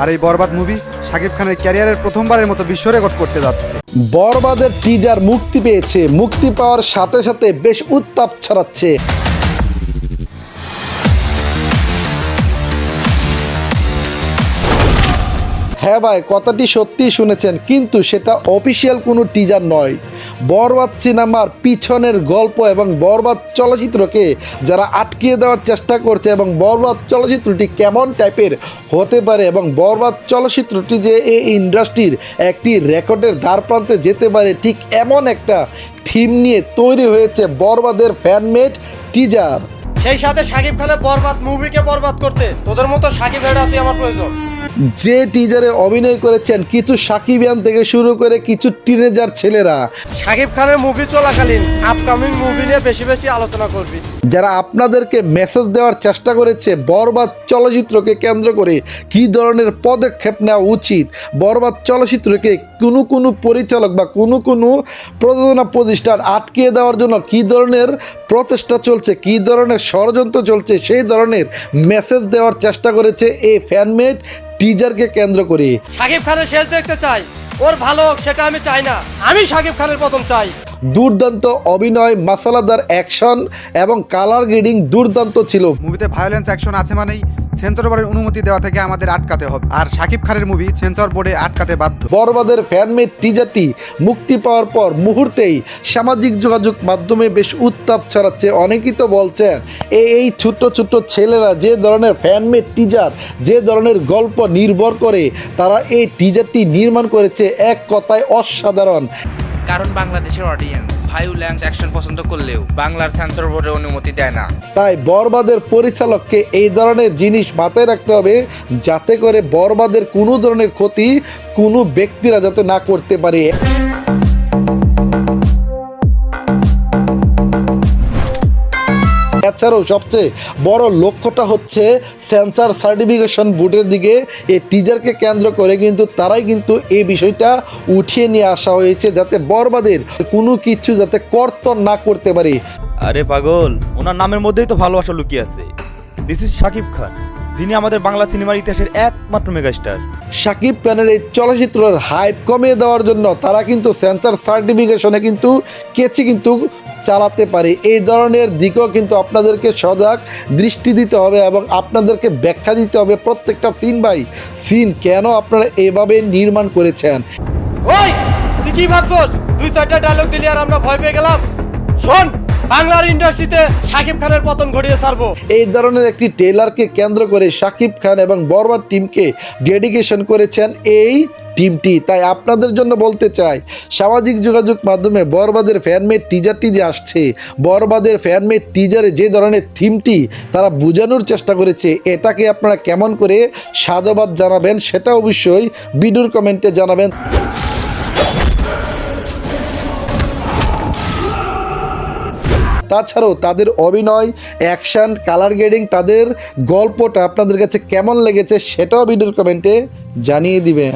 আর এই বরবাদ মুভি শাকিব খানের ক্যারিয়ারের প্রথমবারের মতো বিশ্ব রেকর্ড করতে যাচ্ছে। বরবাদের টিজার মুক্তি পেয়েছে। মুক্তি পাওয়ার সাথে সাথে বেশ উত্তাপ ছড়াচ্ছে। হ্যাঁ ভাই, কথাটি সত্যি শুনেছেন, কিন্তু সেটা অফিসিয়াল কোনো টিজার নয়। বরবাদ সিনেমার পিছনের গল্প এবং বরবাদ চলচ্চিত্রকে যারা আটকিয়ে দেওয়ার চেষ্টা করছে এবং বরবাদ চলচ্চিত্রটি কেমন টাইপের হতে পারে এবং বরবাদ চলচ্চিত্রটি যে এই ইন্ডাস্ট্রির একটি রেকর্ডের দ্বার প্রান্তে যেতে পারে, ঠিক এমন একটা থিম নিয়ে তৈরি হয়েছে বরবাদের ফ্যানমেড টিজার সেই সাথে সাকিব খানের বরবাদ মুভিকে বরবাদ করতে। তোদের মতো সাকিব ভাইয়ের আছে আমার প্রয়োজন। যে টিজারে অভিনয় করেছেন কিছু সাকিবিয়ান থেকে শুরু করে কিছু টিনেজার ছেলেরা। সাকিব খানের মুভি চলাকালীন আপকামিং মুভি নিয়ে বেশি বেশি আলোচনা করবি। যারা আপনাদেরকে মেসেজ দেওয়ার চেষ্টা করেছে বরবাদ চলচ্চিত্রকে কেন্দ্র করে কী ধরনের পদক্ষেপ নেওয়া উচিত? বরবাদ চলচ্চিত্রকে কোনো কোনো পরিচালক বা কোনো কোনো প্রযোজনা প্রতিষ্ঠান আটকিয়ে দেওয়ার জন্য কী ধরনের প্রচেষ্টা চলছে কী ধরনের ষড়যন্ত্র চলছে সেই ধরনের মেসেজ দেওয়ার চেষ্টা করেছে এই ফ্যানমেড টিজারকে কেন্দ্র করে। শাকিব খানের শেষ দেখতে চাই। ওর ভালো সেটা আমি চাই না। আমি শাকিব খানের প্রথম চাই। দুর্দান্ত অভিনয় মাসালাদার অ্যাকশন এবং কালার গ্রেডিং দুর্দান্ত ছিল। মুভিতে ভায়োলেন্স অ্যাকশন আছে মানেই সেন্সর বোর্ডের অনুমতি দেওয়া থেকে আমাদের আটকাতে হবে। আর শাকিব খানের মুভি সেন্সর বোর্ডে আটকাতে বাধ্য। বরবাদের ফ্যানমেড টিজারটি মুক্তি পাওয়ার পর মুহূর্তেই সামাজিক যোগাযোগ মাধ্যমে বেশ উত্তাপ ছড়াচ্ছে অনেকেই তো বলছেন এই এই ছোট্ট ছোট্ট ছেলেরা যে ধরনের ফ্যানমেড টিজার যে ধরনের গল্প নির্ভর করে তারা এই টিজারটি নির্মাণ করেছে এক কথায় অসাধারণ। কারণ বাংলাদেশের অডিয়েন্স ভায়োলেন্স অ্যাকশন পছন্দ করলেও বাংলার সেন্সর বোর্ডের অনুমতি দেয় না। তাই বরবাদের পরিচালককে এই ধরনের জিনিস মাথায় রাখতে হবে যাতে করে বরবাদের কোনো ধরনের ক্ষতি কোনো ব্যক্তিরা যাতে না করতে পারে। এছাড়াও সবচেয়ে বড় লক্ষ্যটা হচ্ছে সেন্সার সার্টিফিকেশন বোর্ডের দিকে এই টিজারকে কেন্দ্র করে কিন্তু তারাই কিন্তু এই বিষয়টা উঠিয়ে নিয়ে আসা হয়েছে যাতে বরবাদের কোনো কিছু যাতে কর্তন না করতে পারে। আরে পাগল, ওনার নামের মধ্যেই তো ভালোবাসা লুকিয়ে আছে। দিস ইজ শাকিব খান যিনি আমাদের বাংলা সিনেমার ইতিহাসের একমাত্র মেগাস্টার। সাকিব খানের এই চলচ্চিত্রের হাইপ কমিয়ে দেওয়ার জন্য তারা কিন্তু সেন্সার সার্টিফিকেশনে কিন্তু কেচি কিন্তু চালাতে পারে। এই ধরনের দিকও কিন্তু আপনাদেরকে সজাগ দৃষ্টি দিতে হবে এবং আপনাদেরকে ব্যাখ্যা দিতে হবে প্রত্যেকটা সিন বাই সিন কেন আপনারা এভাবে নির্মাণ করেছেন। ওই তুই কি ভাবছস? দুই চারটা ডায়লগ দিলি আর আমরা ভয় পেয়ে গেলাম। শোন বাংলার ইন্ডাস্ট্রিতে সাকিব খানের পতন ঘটিয়ে ছাড়বো। এই ধরনের একটি টেলারকে কেন্দ্র করে সাকিব খান এবং বরবাদ টিমকে ডেডিকেশন করেছেন এই টিমটি। তাই আপনাদের জন্য বলতে চাই, সামাজিক যোগাযোগ মাধ্যমে বরবাদের ফ্যানমেড টিজারটি যে আসছে, বরবাদের ফ্যানমেড টিজারে যে ধরনের থিমটি তারা বোঝানোর চেষ্টা করেছে, এটাকে আপনারা কেমন করে সাধুবাদ জানাবেন সেটা অবশ্যই ভিডিওর কমেন্টে জানাবেন। তাছাড়াও তাদের অভিনয় অ্যাকশান কালার গ্রেডিং তাদের গল্পটা আপনাদের কাছে কেমন লেগেছে সেটাও ভিডিওর কমেন্টে জানিয়ে দিবেন।